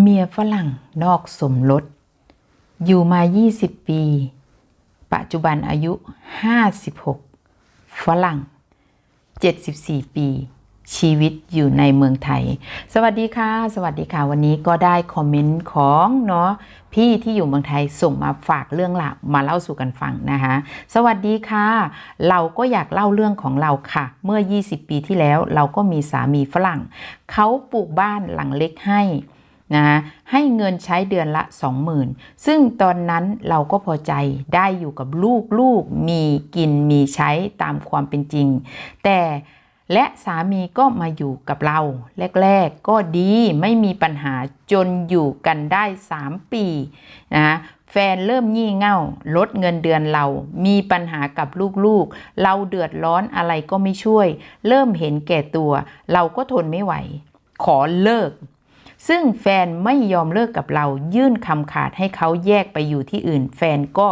เมียฝรั่งนอกสมรส อยู่มา 20 ปี ปัจจุบันอายุ 56 ฝรั่ง 74 ปี ชีวิตอยู่ในเมืองไทย สวัสดีค่ะ สวัสดีค่ะ วันนี้ก็ได้คอมเมนต์ของเนาะพี่ที่อยู่เมืองไทยส่งมาฝากเรื่องราวมาเล่าสู่กันฟังนะคะสวัสดีค่ะ เราก็อยากเล่าเรื่องของเราค่ะ เมื่อ 20 ปีที่แล้วเราก็มีสามีฝรั่ง เขาปลูกบ้านหลังเล็กให้ นะให้เงินใช้เดือนละ 20,000 ซึ่งตอนนั้นเราก็พอใจได้อยู่กับลูกลูกมีกินมีใช้ตามความเป็นจริง แต่และสามีก็มาอยู่กับเรา แรก ๆ ก็ดีไม่มีปัญหาจนอยู่กันได้ 3 ปีนะแฟนเริ่มงี่เง่า ลดเงินเดือนเรา มีปัญหากับลูกๆ เราเดือดร้อนอะไรก็ไม่ช่วย เริ่มเห็นแก่ตัว เราก็ทนไม่ไหว ขอเลิก ซึ่งแฟนไม่ยอมเลิกกับเรา ยื่นคำขาดให้เขาแยกไปอยู่ที่อื่น แฟนก็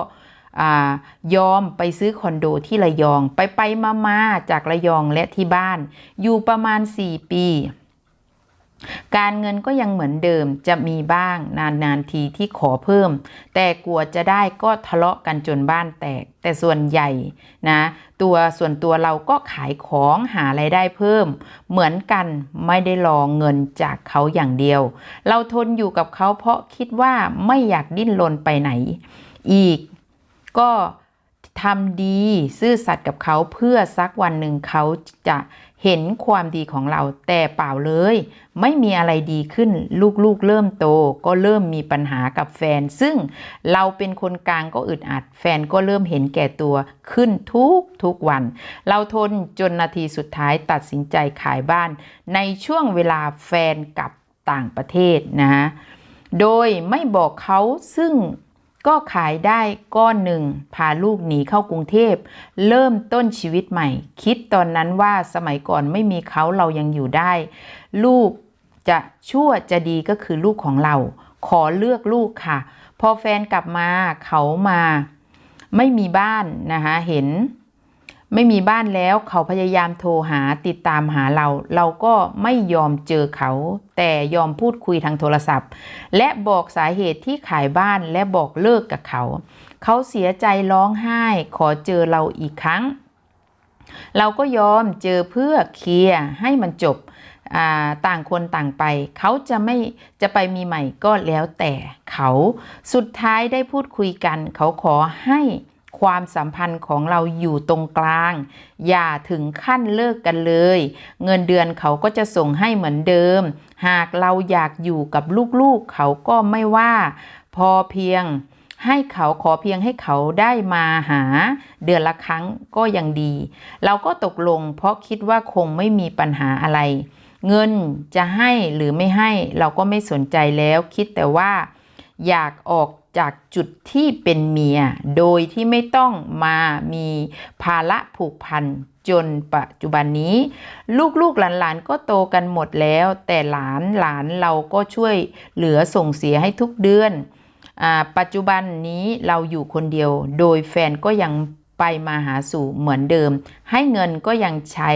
ยอมไปซื้อคอนโดที่ระยอง ไปไปมามาจากระยองและที่บ้าน อยู่ประมาณ 4 ปี การเงินก็ยังเหมือนเดิมจะมีบ้างนานๆทีที่ขอเพิ่ม แต่กลัวจะได้ก็ทะเลาะกันจนบ้านแตก แต่ส่วนใหญ่นะตัวส่วนตัวเราก็ขายของหาไรายได้เพิ่ม เหมือนกันไม่ได้รอเงินจากเขาอย่างเดียว เราทนอยู่กับเขาเพราะคิดว่าไม่อยากดิ้นรนไปไหน อีกก็ทำดีซื่อสัตย์กับเขาเพื่อสักวันหนึ่งเขาจะ เห็นความดีของเราแต่เปล่าเลย ไม่มีอะไรดีขึ้นลูกๆเริ่มโตก็เริ่มมีปัญหากับแฟน ซึ่งเราเป็นคนกลางก็อึดอัด แฟนก็เริ่มเห็นแก่ตัวขึ้นทุกทุกวัน เราทนจนนาทีสุดท้ายตัดสินใจขายบ้าน ในช่วงเวลาแฟนกับต่างประเทศนะฮะโดยไม่บอกเขาซึ่ง ก็ขายได้ก้อนหนึ่งพาลูกหนีเข้ากรุงเทพ เริ่มต้นชีวิตใหม่ คิดตอนนั้นว่าสมัยก่อนไม่มีเขาเรายังอยู่ได้ ลูกจะชั่วจะดีก็คือลูกของเรา ขอเลือกลูกค่ะ พอแฟนกลับมาเขามา ไม่มีบ้านนะคะเห็น ไม่มีบ้านแล้วเขาพยายามโทรหาติดตามหาเรา เราก็ไม่ยอมเจอเขา แต่ยอมพูดคุยทางโทรศัพท์ และบอกสาเหตุที่ขายบ้านและบอกเลิกกับเขา เขาเสียใจร้องไห้ ขอเจอเราอีกครั้ง เราก็ยอมเจอเพื่อเคลียร์ให้มันจบต่างคนต่างไป เขาจะไม่จะไปมีใหม่ก็แล้วแต่เขาสุดท้ายได้พูดคุยกัน เขาขอให้ ความสัมพันธ์ของเราอยู่ตรงกลาง อย่าถึงขั้นเลิกกันเลย เงินเดือนเขาก็จะส่งให้เหมือนเดิม หากเราอยากอยู่กับลูกๆ เขาก็ไม่ว่า พอเพียงให้เขาขอเพียงให้เขาได้มาหา เดือนละครั้งก็ยังดี เราก็ตกลงเพราะคิดว่าคงไม่มีปัญหาอะไร เงินจะให้หรือไม่ให้เราก็ไม่สนใจแล้วคิดแต่ว่า อยากออก จากจุดที่เป็นเมีย โดยที่ไม่ต้องมามีภาระผูกพันจนปัจจุบันนี้ ลูกๆหลานๆก็โตกันหมดแล้ว แต่หลานหลานเราก็ช่วยเหลือส่งเสียให้ทุกเดือนอปัจจุบันนี้เราอยู่คนเดียว โดยแฟนก็ยังไปมาหาสู่เหมือนเดิม ให้เงินก็ยังใช้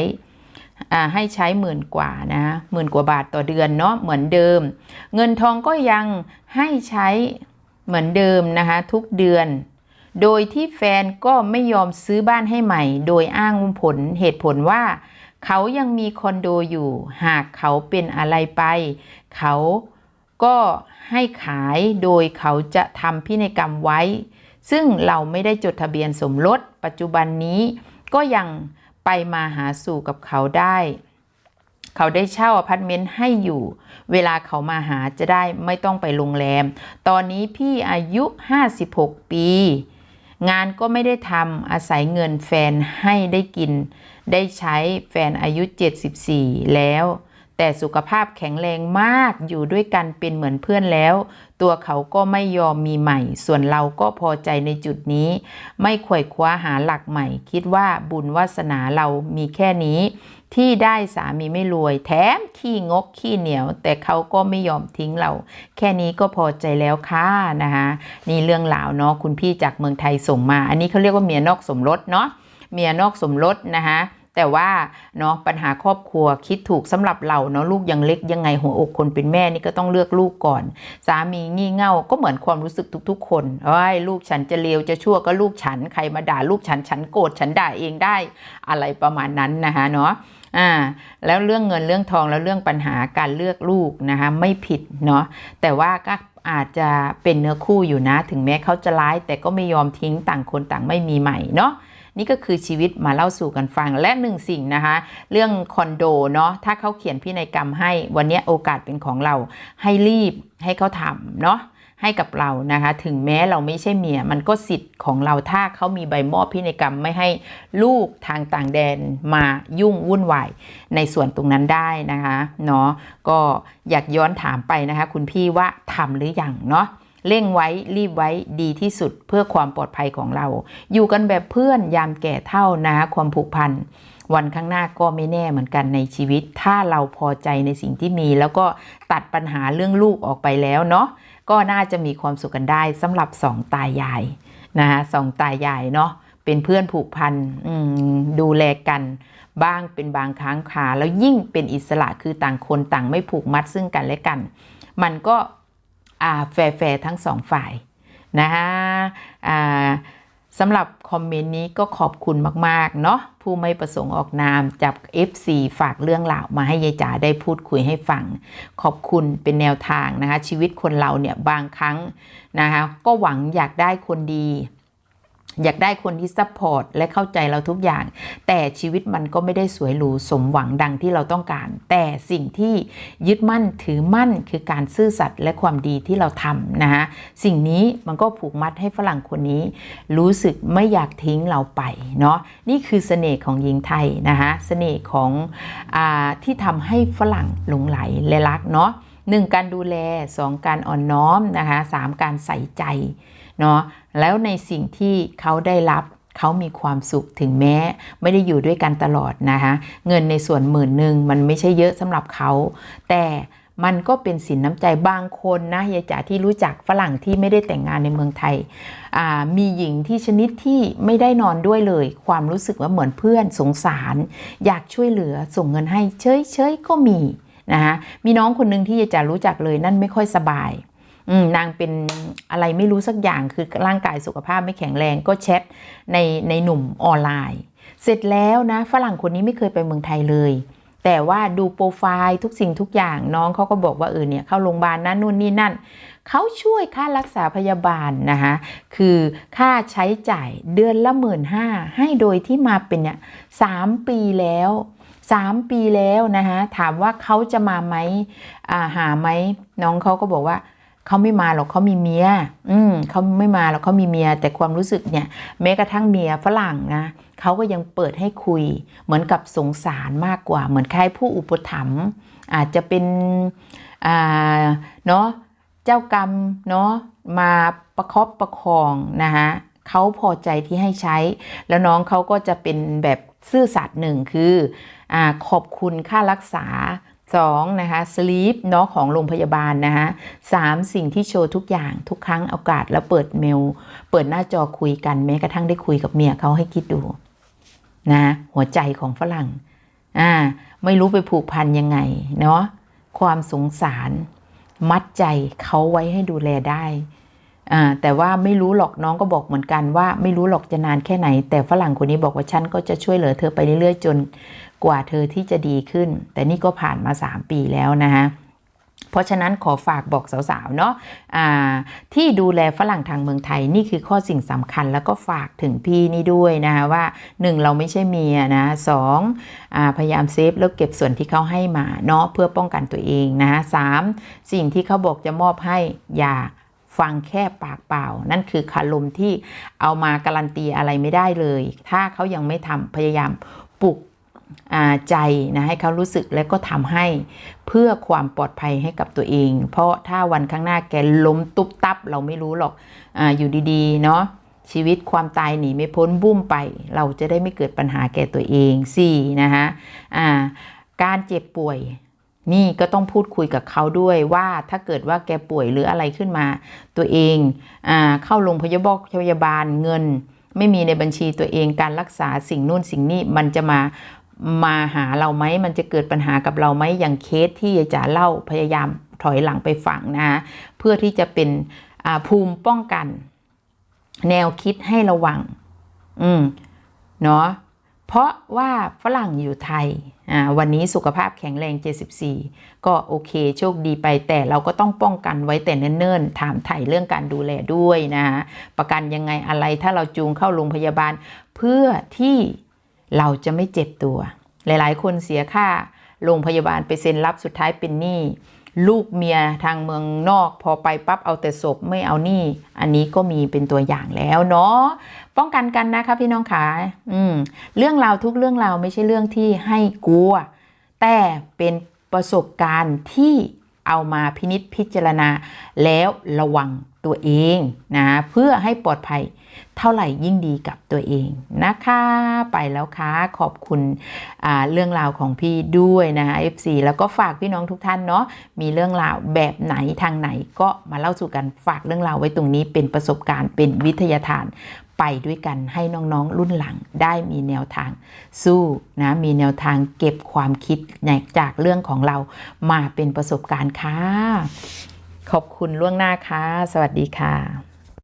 ให้ใช้หมื่นกว่านะหมื่นกว่าบาทต่อเดือนเนาะเหมือนเดิม เงินทองก็ยังให้ใช้ เหมือนเดิมนะคะทุกเดือน โดยที่แฟนก็ไม่ยอมซื้อบ้านให้ใหม่ โดยอ้างผลเหตุผลว่า เขายังมีคอนโดอยู่ หากเขาเป็นอะไรไป เขาก็ให้ขายโดยเขาจะทำพินัยกรรมไว้ ซึ่งเราไม่ได้จดทะเบียนสมรสปัจจุบันนี้ก็ยังไปมาหาสู่กับเขาได้ เขาได้เช่าอพาร์ตเมนต์ให้อยู่ เวลาเขามาหาจะได้ไม่ต้องไปโรงแรม ตอนนี้พี่อายุ 56 ปี งานก็ไม่ได้ทำอาศัยเงินแฟนให้ได้กิน ได้ใช้แฟนอายุ 74 แล้วแต่สุขภาพแข็งแรงมากอยู่ด้วยกันเป็นเหมือนเพื่อนแล้ว ตัวเขาก็ไม่ยอมมีใหม่ ส่วนเราก็พอใจในจุดนี้ ไม่ขวยคว้าหาหลักใหม่ คิดว่าบุญวาสนาเรามีแค่นี้ ที่ได้สามีไม่รวย แถมขี้งกขี้เหนียว แต่เขาก็ไม่ยอมทิ้งเรา แค่นี้ก็พอใจแล้วค่ะนะคะนี่เรื่องราวเนาะคุณพี่จากเมืองไทยส่งมา อันนี้เขาเรียกว่าเมียนอกสมรสเนาะเมียนอกสมรสนะคะ แต่ว่าเนาะปัญหาครอบครัวคิดถูกสำหรับเราเนาะลูกยังเล็กยังไงหัวอกคนเป็นแม่นี่ก็ต้องเลือกลูกก่อน สามีงี่เง่าก็เหมือนความรู้สึกทุก ๆ คนเอ้ยลูกฉันจะเลวจะชั่วก็ลูกฉันใครมาด่าลูกฉันฉันโกรธฉันด่าเองได้อะไรประมาณนั้นนะคะเนาะอ่าแล้วเรื่องเงินเรื่องทองแล้วเรื่องปัญหาการเลือกลูกนะคะไม่ผิดเนาะแต่ว่าก็อาจจะเป็นเนื้อคู่อยู่นะ ถึงแม้เขาจะร้ายแต่ก็ไม่ยอมทิ้งต่างคนต่างไม่มีใหม่เนาะ นี่ก็คือชีวิตมาเล่าสู่กันฟังและหนึ่งสิ่งนะคะ เรื่องคอนโดเนาะถ้าเขาเขียนพินัยกรรมให้วันนี้โอกาสเป็นของเราให้รีบให้เขาทำเนาะให้กับเรานะคะ ถึงแม้เราไม่ใช่เมีย มันก็สิทธิ์ของเราถ้าเขามีใบมอบพินัยกรรมไม่ให้ลูกทางต่างแดนมายุ่งวุ่นวายในส่วนตรงนั้นได้นะคะเนาะก็อยากย้อนถามไปนะคะ คุณพี่ว่าทำหรืออยังเนาะ เร่งไว้รีบไว้ดีที่สุดเพื่อความปลอดภัยของเรา อยู่กันแบบเพื่อนยามแก่เท่านะความผูกพันวันข้างหน้าก็ไม่แน่เหมือนกันในชีวิต ถ้าเราพอใจในสิ่งที่มี แล้วก็ตัดปัญหาเรื่องลูกออกไปแล้วเนาะก็น่าจะมีความสุขกันได้สำหรับสองตายายนะคะสองตายายเนาะเป็นเพื่อนผูกพันดูแลกันบ้างเป็นบางครั้งคาแล้วยิ่งเป็นอิสระคือต่างคนต่างไม่ผูกมัดซึ่งกันและกัน มันก็ แฟร์ทั้งสองฝ่ายนะคะสำหรับคอมเมนต์นี้ก็ขอบคุณมาก ๆ เนาะผู้ไม่ประสงค์ออกนามจาก FC ฝากเรื่องราวมาให้ยายจ๋าได้พูดคุยให้ฟัง ขอบคุณเป็นแนวทางนะคะ ชีวิตคนเราเนี่ยบางครั้งนะคะก็หวังอยากได้คนดี อยากได้คนที่ซัพพอร์ตและเข้าใจเราทุกอย่าง แต่ชีวิตมันก็ไม่ได้สวยหรูสมหวังดังที่เราต้องการ แต่สิ่งที่ยึดมั่นถือมั่นคือการซื่อสัตย์และความดีที่เราทำนะคะสิ่งนี้มันก็ผูกมัดให้ฝรั่งคนนี้ รู้สึกไม่อยากทิ้งเราไปเนาะนี่คือเสน่ห์ของหญิงไทยนะคะเสน่ห์ของอที่ทำให้ฝรั่งหลงไหลและรักเนาะ หนึ่งการดูแลสองการอ่อนน้อมนะคะสามการใส่ใจเนาะแล้วในสิ่งที่เขาได้รับเขามีความสุขถึงแม้ ไม่ได้อยู่ด้วยกันตลอดนะคะเงินในส่วนหมื่นหนึ่งมันไม่ใช่เยอะสำหรับเขา แต่มันก็เป็นสินน้ำใจบางคนนะยายจ๋าที่รู้จักฝรั่งที่ไม่ได้แต่งงานในเมืองไทย มีหญิงที่ชนิดที่ไม่ได้นอนด้วยเลย ความรู้สึกว่าเหมือนเพื่อนสงสาร อยากช่วยเหลือส่งเงินให้เฉยเฉยๆก็มี นะคะมีน้องคนหนึ่งที่ยายจ๋ารู้จักเลยนั่นไม่ค่อยสบายนางเป็นอะไรไม่รู้สักอย่างคือร่างกายสุขภาพไม่แข็งแรงก็แชทในในหนุ่มออนไลน์ เสร็จแล้วนะฝรั่งคนนี้ไม่เคยไปเมืองไทยเลย แต่ว่าดูโปรไฟล์ทุกสิ่งทุกอย่างน้องเขาก็บอกว่าเออเนี่ยเข้าโรงพยาบาลนั่นนู่นนี่นั่นเขาช่วยค่ารักษาพยาบาลนะคะคือค่าใช้จ่ายเดือนละหมื่นห้าให้โดยที่มาเป็นเนี่ยสามปีแล้ว สามปีแล้วนะคะถามว่าเขาจะมาไหมหาไหมน้องเขาก็บอกว่าเขาไม่มาหรอกเขามีเมีย อืมเขาไม่มาหรอกเขามีเมีย แต่ความรู้สึกเนี่ย แม้กระทั่งเมียฝรั่งนะเขาก็ยังเปิดให้คุย เหมือนกับสงสารมากกว่า เหมือนใครผู้อุปถัมภ์อาจจะเป็นอ่าเนาะเจ้ากรรมเนาะมาประครบประคองนะคะเขาพอใจที่ให้ใช้ แล้วน้องเขาก็จะเป็นแบบ ซื่อสัตย์หนึ่งคืออขอบคุณค่ารักษา 2 นะคะสลีปเนาะของโรงพยาบาลนะคะสามสิ่งที่โชว์ทุกอย่างทุกครั้งโอกาสแล้วเปิดเมล เปิดหน้าจอคุยกันแม้กระทั่งได้คุยกับเมียเขาให้คิดดูนะหัวใจของฝรั่งอ่าไม่รู้ไปผูกพันยังไงเนาะความสงสาร มัดใจเขาไว้ให้ดูแลได้ แต่ว่าไม่รู้หรอกน้องก็บอกเหมือนกันว่าไม่รู้หรอกจะนานแค่ไหน แต่ฝรั่งคนนี้บอกว่าฉันก็จะช่วยเหลือเธอไปเรื่อยๆ จนกว่าเธอที่จะดีขึ้น แต่นี่ก็ผ่านมา 3 ปีแล้วนะคะเพราะฉะนั้นขอฝากบอกสาวๆเนาะะที่ดูแลฝรั่งทางเมืองไทยนี่คือข้อสิ่งสำคัญแล้วก็ฝากถึงพี่นี่ด้วยนะคะว่า 1 เราไม่ใช่เมียนะสองอพยายามเซฟแล้วเก็บส่วนที่เขาให้มาเนาะเพื่อป้องกันตัวเองนะคะสามสิ่งที่เขาบอกจะมอบให้อย่า ฟังแค่ปากเปล่า นั่นคือคารมที่เอามาการันตีอะไรไม่ได้เลย ถ้าเขายังไม่ทำพยายามปลุกใจนะให้เขารู้สึกแล้วก็ทำให้เพื่อความปลอดภัยให้กับตัวเอง เพราะถ้าวันข้างหน้าแกล้มตุ๊บตับ เราไม่รู้หรอกออยู่ดีๆเนาะชีวิตความตายหนีไม่พ้นบุ้มไป เราจะได้ไม่เกิดปัญหาแก่ตัวเองสี่นะคะการเจ็บป่วย นี่ก็ต้องพูดคุยกับเขาด้วยว่าถ้าเกิดว่าแกป่วยหรืออะไรขึ้นมา ตัวเองอเข้าโรงพยาบาลพยาบาลเงิน ไม่มีในบัญชีตัวเองการรักษาสิ่งนู่นสิ่งนี้มันจะมามาหาเราไหมมันจะเกิดปัญหากับเราไหมอย่างเคสที่ยายจ๋าเล่าพยายามถอยหลังไปฝังนะเพื่อที่จะเป็นภูมิป้องกัน แนวคิดให้ระวัง อืมเนาะ เพราะว่าฝรั่งอยู่ไทยอ่าวันนี้สุขภาพแข็งแรง 74 ก็โอเคโชคดีไปแต่เราก็ต้องป้องกันไว้แต่เนิ่นๆ ถามไถ่เรื่องการดูแลด้วยนะประกันยังไงอะไรถ้าเราจูงเข้าโรงพยาบาล เพื่อที่เราจะไม่เจ็บตัว หลายๆ คนเสียค่าโรงพยาบาลไปเซ็นรับสุดท้ายเป็นหนี้ ลูกเมียทางเมืองนอก พอไปปั๊บเอาแต่ศพไม่เอาหนี้อันนี้ก็มีเป็นตัวอย่างแล้วเนาะป้องกันกันนะคะพี่น้องขาอืมเรื่องราวทุกเรื่องราวไม่ใช่เรื่องที่ให้กลัว แต่เป็นประสบการณ์ที่เอามาพินิษพิจารณาแล้วระวัง ตัวเองนะเพื่อให้ปลอดภัยเท่าไหร่ยิ่งดีกับตัวเองนะคะ ไปแล้วค่ะขอบคุณเรื่องราวของพี่ด้วยนะคะ FC แล้วก็ฝากพี่น้องทุกท่านเนาะมีเรื่องราวแบบไหนทางไหนก็มาเล่าสู่กันฝากเรื่องราวไว้ตรงนี้เป็นประสบการณ์เป็นวิทยาทานไปด้วยกันให้น้องๆ รุ่นหลังได้มีแนวทางสู้นะมีแนวทางเก็บความคิดจากเรื่องของเรามาเป็นประสบการณ์ค่ะ ขอบคุณล่วงหน้าค่ะ สวัสดีค่ะ